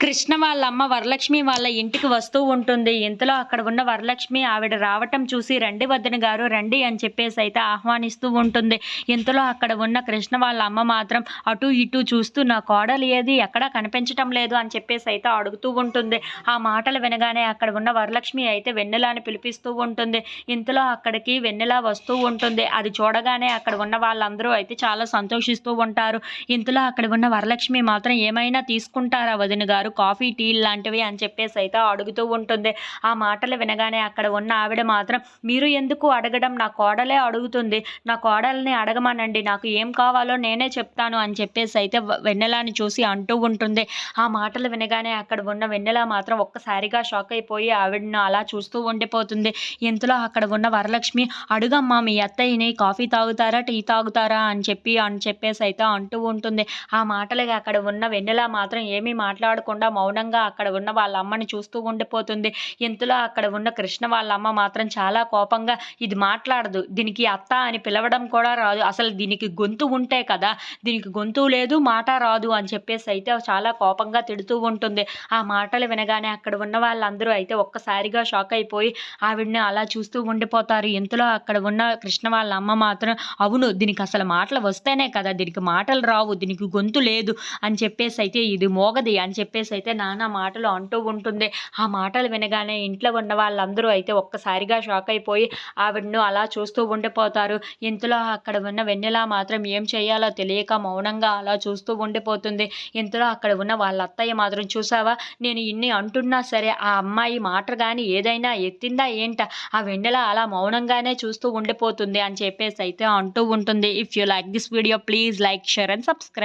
కృష్ణ వాళ్ళ అమ్మ వరలక్ష్మి వాళ్ళ ఇంటికి వస్తూ ఉంటుంది. ఇంతలో అక్కడ ఉన్న వరలక్ష్మి ఆవిడ రావటం చూసి రండి వద్దన గారు రండి అని చెప్పేసి అయితే ఆహ్వానిస్తూ ఉంటుంది. ఇంతలో అక్కడ ఉన్న కృష్ణ వాళ్ళ అమ్మ మాత్రం అటు ఇటు చూస్తూ నా కోడలు ఏది? ఎక్కడా కనిపించటం లేదు అని చెప్పేసి అయితే అడుగుతూ ఉంటుంది. ఆ మాటలు వినగానే అక్కడ ఉన్న వరలక్ష్మి అయితే వెన్నెలాని పిలిపిస్తూ ఉంటుంది. ఇంతలో అక్కడికి వెన్నెల వస్తూ ఉంటుంది. అది చూడగానే అక్కడ ఉన్న వాళ్ళందరూ అయితే చాలా సంతోషిస్తూ ఉంటారు. ఇంతలో అక్కడ ఉన్న వరలక్ష్మి మాత్రం ఏమైనా తీసుకుంటారా వదిన గారు? కాఫీ టీ లాంటివి అని చెప్పేసి అయితే అడుగుతూ ఉంటుంది. ఆ మాటలు వినగానే అక్కడ ఉన్న ఆవిడ మాత్రం మీరు ఎందుకు అడగడం? నా కోడలే అడుగుతుంది. నా కోడల్ని అడగమనండి. నాకు ఏం కావాలో నేనే చెప్తాను అని చెప్పేసి అయితే వెన్నెలాని చూసి అంటూ ఉంటుంది. ఆ మాటలు వినగానే అక్కడ ఉన్న వెన్నెల మాత్రం ఒక్కసారిగా షాక్ అయిపోయి ఆవిడను అలా చూస్తూ ఉండిపోతుంది. ఇంతలో అక్కడ ఉన్న వరలక్ష్మి? అడుగమ్మా మీ అత్తయ్యని కాఫీ తాగుతారా? టీ తాగుతారా? అని చెప్పి అని చెప్పేసి అయితే అంటూ ఉంటుంది. ఆ మాటలకి అక్కడ ఉన్న వెన్నెల మాత్రం ఏమీ మాట్లాడకుండా మౌనంగా అక్కడ ఉన్న వాళ్ళ అమ్మని చూస్తూ ఉండిపోతుంది. ఇంతలో అక్కడ ఉన్న కృష్ణ వాళ్ళ అమ్మ మాత్రం చాలా కోపంగా ఇది మాట్లాడదు. దీనికి అత్త అని పిలవడం కూడా రాదు. అసలు దీనికి గొంతు ఉంటే కదా దీనికి గొంతు లేదు మాట రాదు అని చెప్పేసి అయితే చాలా కోపంగా తిడుతూ ఉంటుంది. ఆ మాటలు వినగానే అక్కడ ఉన్న వాళ్ళందరూ అయితే ఒక్కసారిగా షాక్ అయిపోయి ఆవిడని అలా చూస్తూ ఉండిపోతారు. ఇంతలో అక్కడ ఉన్న కృష్ణ వాళ్ళ అమ్మ మాత్రం అవును దీనికి అసలు మాటలు వస్తేనే కదా దీనికి మాటలు రావు దీనికి గొంతు లేదు అని చెప్పేసి అయితే ఇది మోగది అని చెప్పేసి చెప్పేసి అయితే నానా మాటలు అంటూ ఉంటుంది ఆ మాటలు వినగానే ఇంట్లో ఉన్న వాళ్ళందరూ అయితే ఒక్కసారిగా షాక్ అయిపోయి ఆవిడను అలా చూస్తూ ఉండిపోతారు. ఇంతలో అక్కడ ఉన్న వెన్నెల మాత్రం ఏం చేయాలో తెలియక మౌనంగా అలా చూస్తూ ఉండిపోతుంది. ఇంతలో అక్కడ ఉన్న వాళ్ళ అత్తయ్య మాత్రం చూసావా? నేను ఇన్ని అంటున్నా సరే ఆ అమ్మాయి మాట కానీ ఏదైనా ఎత్తిందా ఏంట? ఆ వెన్నెల అలా మౌనంగానే చూస్తూ ఉండిపోతుంది అని చెప్పేసి అయితే అంటూ ఉంటుంది. If you like this video please like share and subscribe